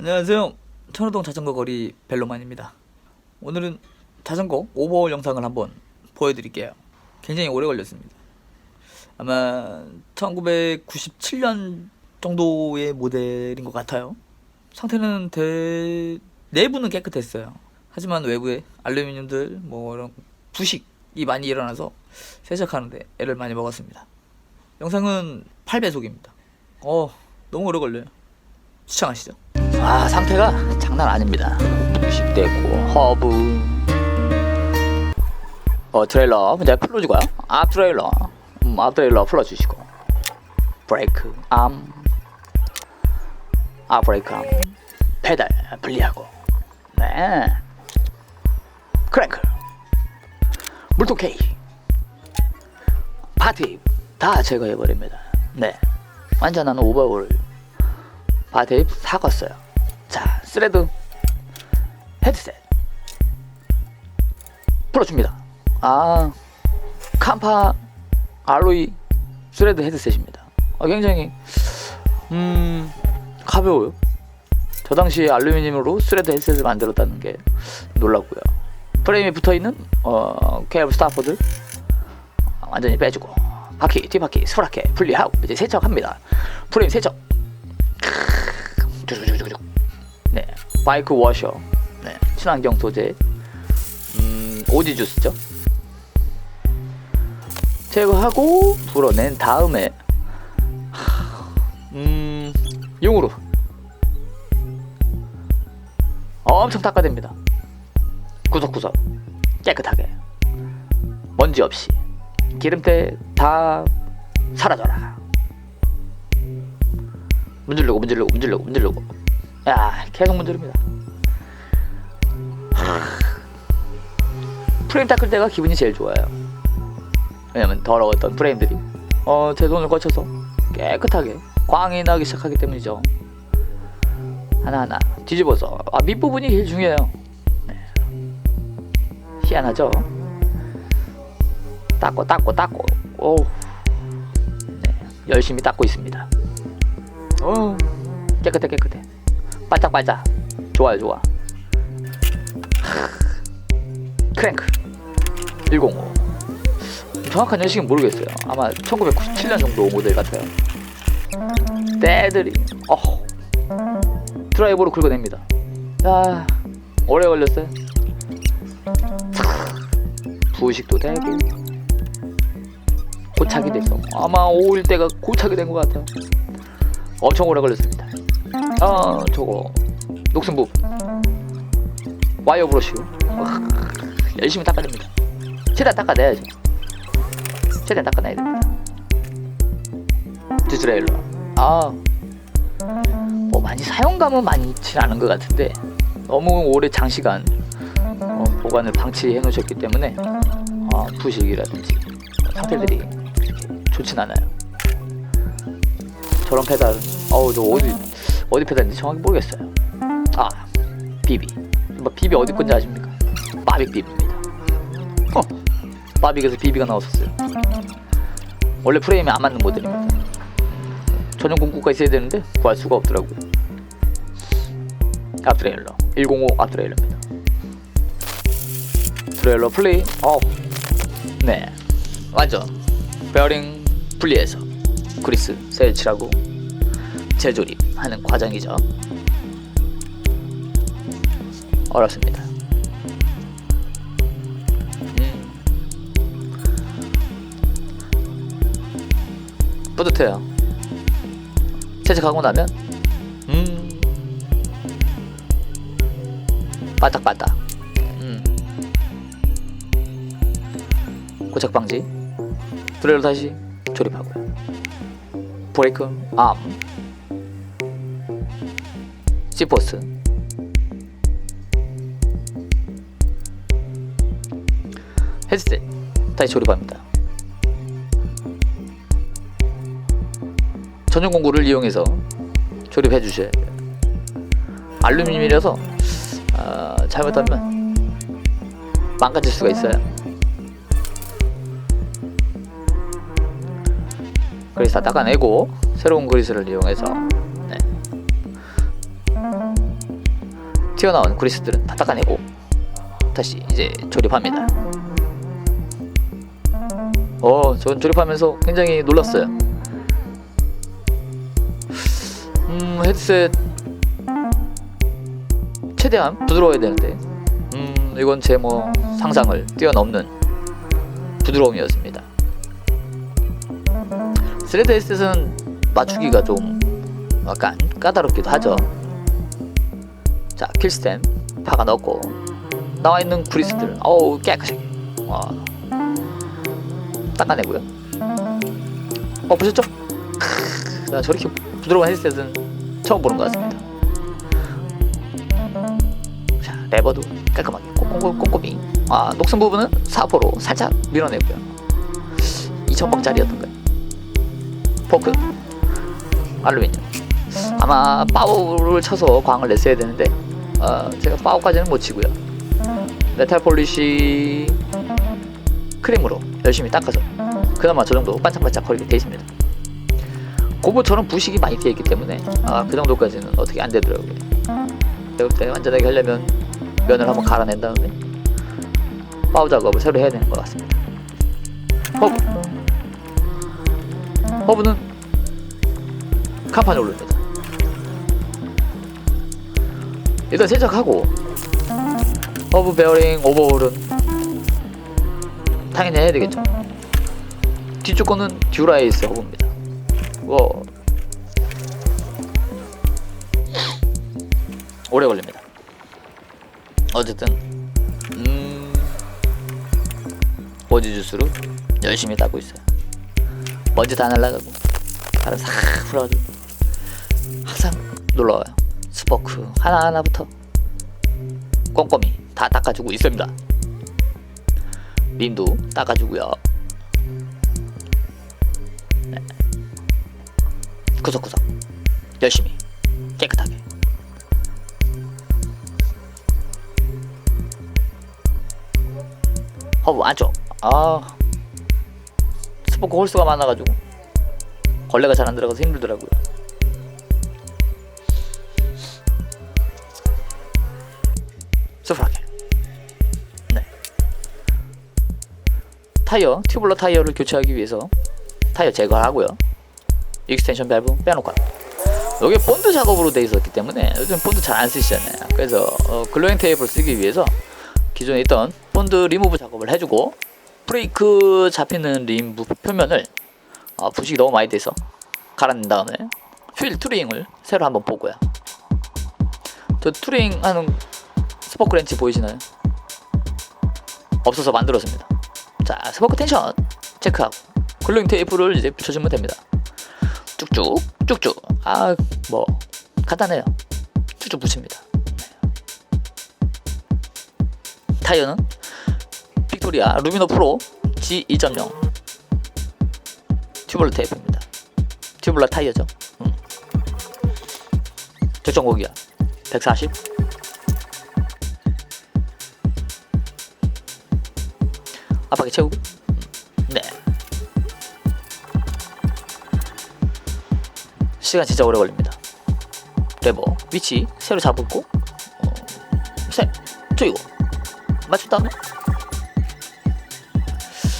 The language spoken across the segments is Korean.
안녕하세요. 천호동 자전거 거리 벨로만입니다. 오늘은 자전거 오버홀 영상을 한번 보여드릴게요. 굉장히 오래 걸렸습니다. 아마 1997년 정도의 모델인 것 같아요. 상태는 대... 내부는 깨끗했어요. 하지만 외부에 알루미늄들 뭐 이런 부식이 많이 일어나서 세척하는데 애를 많이 먹었습니다. 영상은 8배속입니다. 어 너무 오래 걸려요. 시청하시죠. 아 상태가 장난 아닙니다. 부식되고 허브. 어 트레일러. 이제 풀어주고요. 앞 트레일러. 음, 앞 트레일러 풀어주시고. 브레이크 암, 앞 브레이크 암, 페달 분리하고. 네. 크랭크. 물통 케이 파티 다 제거해 버립니다. 네. 완전한 오버홀 바테입 사갔어요. 자, 스레드 헤드셋 풀어줍니다. 아, 캄파 알로이 스레드 헤드셋입니다. 아, 굉장히 음 가벼워요. 저 당시 알루미늄으로 스레드 헤드셋을 만들었다는 게 놀랍고요. 프레임에 붙어 있는 어, 케이블 스타퍼들 완전히 빼주고 바퀴 뒷바퀴 스프라켓 분리하고 이제 세척합니다. 프레임 세척 바이크 워셔, 네, 친환경 소재, 음, 오지 주스죠. 제거하고 불어낸 다음에, 하, 음, 용으로. 엄청 닦아냅니다. 구석구석. 깨끗하게. 먼지 없이. 기름때 다 사라져라. 문질르고 문질르고 문질르고 문질르고 야 계속 문지릅니다. 프레임 닦을 때가 기분이 제일 좋아요. 왜냐면 더러웠던 프레임들이. 어 제 손을 거쳐서 깨끗하게 광이 나기 시작하기 때문이죠. 하나하나 뒤집어서. 아 밑부분이 제일 중요해요. 네. 희한하죠? 닦고 닦고 닦고. 오 네, 열심히 닦고 있습니다. 어 깨끗해 깨끗해 반짝반짝. 좋아요 좋아. 하, 크랭크. 105 정확한 연식은 모르겠어요. 아마 1997년 정도 모델 같아요. 때들이. 어 드라이버로 긁어냅니다. 아 오래 걸렸어요? 부식도 되고. 고착이 돼서. 아마 5일 때가 고착이 된 것 같아요. 엄청 오래 걸렸습니다. 아 저거 녹슨 부분 와이어 브러쉬 와, 열심히 닦아냅니다. 최대한 닦아내야죠. 최대한 닦아내야 됩니다. 디스레일러 아뭐 많이 사용감은 많진 않은 것 같은데 너무 오래 장시간 어, 보관을 방치해 놓으셨기 때문에 어, 부식이라든지 상태들이 좋진 않아요. 저런 페달 어우 저 어디 어디 페달인지 정확히 모르겠어요. 아 비비. 뭐 비비 어디 건지 아십니까? 바빅 비비입니다. 어 바빅에서 비비가 나왔었어요. 원래 프레임에 안 맞는 모델입니다. 전용 공구가 있어야 되는데 구할 수가 없더라고요. 앞트레일러. 105 앞트레일러입니다. 트레일러 플레이. 어 네. 완전 베어링 분리해서 그리스 세일치라고 재조립하는 과정이죠. 어렵습니다. 음. 뿌듯해요. 채색하고 나면 음 바닥바닥 음 고착 방지 브레이를 다시 조립하고요. 브레이크 암 시포스. 헤드셋 다시 조립합니다. 전용 공구를 이용해서 조립해 주셔야 돼요. 알루미늄이라서 어, 잘못하면 망가질 수가 있어요. 그래서 다 닦아내고 새로운 그리스를 이용해서 튀어나온 그리스들은 다 닦아내고 다시 이제 조립합니다. 어, 전 조립하면서 굉장히 놀랐어요. 음, 헤드셋 최대한 부드러워야 되는데, 음, 이건 제 뭐 상상을 뛰어넘는 부드러움이었습니다. 스레드 헤드셋은 맞추기가 좀 약간 까다롭기도 하죠. 자, 킬스템 파가 넣고 나와 있는 그리스들, 어우 깨끗하게. 와. 닦아내고요. 어 보셨죠? 크, 나 저렇게 부드러운 헤드셋은 처음 보는 것 같습니다. 자 레버도 깔끔하게 꼼꼼, 꼼꼼히 아 녹슨 부분은 사포로 살짝 밀어내고요. 2,000박짜리였던가요? 포크 알루미늄 아마 파워를 쳐서 광을 냈어야 되는데 어, 제가 파워까지는 못 치고요. 메탈 폴리시 크림으로 열심히 닦아서 그나마 저 정도 반짝반짝 거리게 돼 있습니다. 고무처럼 부식이 많이 되어 있기 때문에 아, 그 정도까지는 어떻게 안 되더라고요. 볼때 완전하게 하려면 면을 한번 갈아낸 다음에 파우 작업을 새로 해야 되는 것 같습니다. 허브 허브는 간판에 올립니다. 일단 세척하고 허브 베어링 오버홀은 당연히 해야 되겠죠. 뒤쪽 거는 듀라이스 허브입니다. 와 오래 걸립니다. 어쨌든 음 버지 주스로 열심히 따고 있어요. 먼지 다 날라가고 바람 싹 불어가지고 항상 놀러와요. 스포크 하나 하나부터 꼼꼼히 다 닦아주고 있습니다. 림도 닦아주고요. 네. 구석구석 열심히 깨끗하게. 허브 안쪽 아 스포크 홀수가 많아가지고 걸레가 잘 안 들어가서 힘들더라고요. 타이어, 튜블러 타이어를 교체하기 위해서 타이어 제거를 하고요. 익스텐션 밸브 빼놓고 여기 본드 작업으로 돼 있었기 때문에 요즘 본드 잘 안 쓰시잖아요. 그래서 어, 글로잉 테이프를 쓰기 위해서 기존에 있던 본드 리무브 작업을 해주고 브레이크 잡히는 림 부- 표면을 어, 부식이 너무 많이 돼서 갈아낸 다음에 휠 투링을 새로 한번 보고요. 저 투링 하는 스포크 렌치 보이시나요? 없어서 만들었습니다. 자, 스포크 텐션 체크하고 글로잉 테이프를 이제 붙여주면 됩니다. 쭉쭉 쭉쭉 아 뭐 간단해요. 쭉쭉 붙입니다. 네. 타이어는 빅토리아 루미노 프로 G2.0 튜블러 테이프입니다. 튜블러 타이어죠. 음. 적정 고기야 140 앞바퀴 채우고 네. 시간 진짜 오래 걸립니다. 레버 위치 새로 잡고 어, 셋 조이고. 맞춘 다음에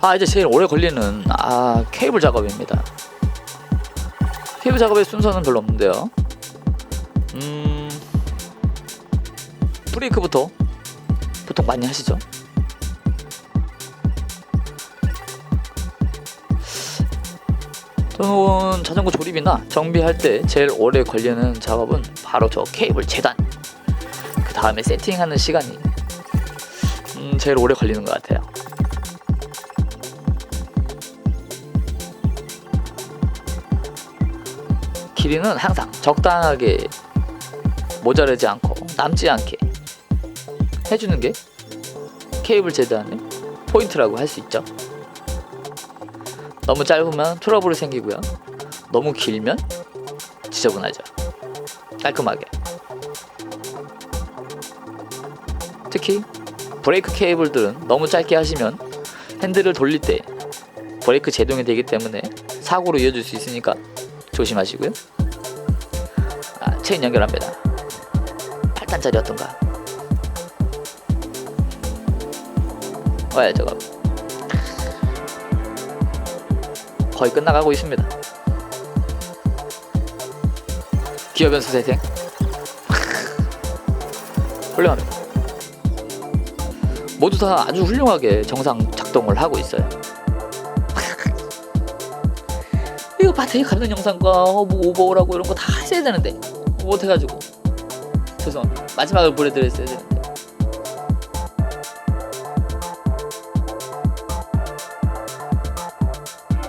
아 이제 제일 오래 걸리는 아 케이블 작업입니다. 케이블 작업의 순서는 별로 없는데요. 음 브레이크부터 보통 많이 하시죠 저는 자전거 조립이나 정비할 때 제일 오래 걸리는 작업은 바로 저 케이블 재단. 그 다음에 세팅하는 시간이 음, 제일 오래 걸리는 것 같아요. 길이는 항상 적당하게 모자르지 않고 남지 않게 해주는 게 케이블 재단의 포인트라고 할 수 있죠 너무 짧으면 트러블이 생기고요. 너무 길면 지저분하죠. 깔끔하게. 특히 브레이크 케이블들은 너무 짧게 하시면 핸들을 돌릴 때 브레이크 제동이 되기 때문에 사고로 이어질 수 있으니까 조심하시고요. 아, 체인 연결합니다. 8단짜리였던가. 와야 어, 예, 저거. 거의 끝나가고 있습니다. 기업 연수 세생 훌륭합니다. 모두 다 아주 훌륭하게 정상 작동을 하고 있어요. 이거 바탕에 감는 영상과 어, 뭐 오버오라고 이런 거다 했어야 되는데 못해가지고 죄송합니다. 마지막을 보내드렸어야 되는데